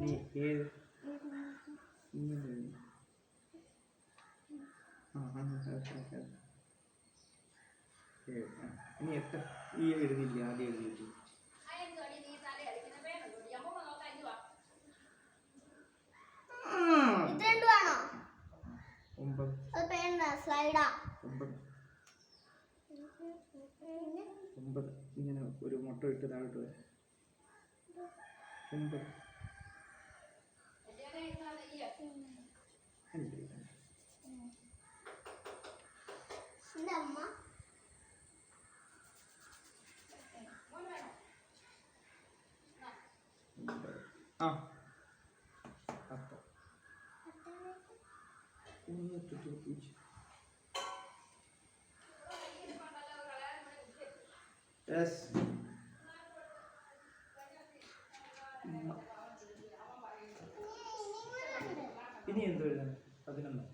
നീ ഏത്. ഇനി എത്ര ഈ എഴുതിയില്ല? ആദ്യം സ്ലൈഡാ? ഒമ്പത്. ഒമ്പത്. ഇങ്ങനെ ഒരു മുട്ട ഇട്ട് താഴോട്ട് വരാം. ഒമ്പത്. ആ പത്ത് ഒന്ന് പൂജ്യം യെസ് ഇനി എന്ത് എഴുതണം? പതിനൊന്ന്.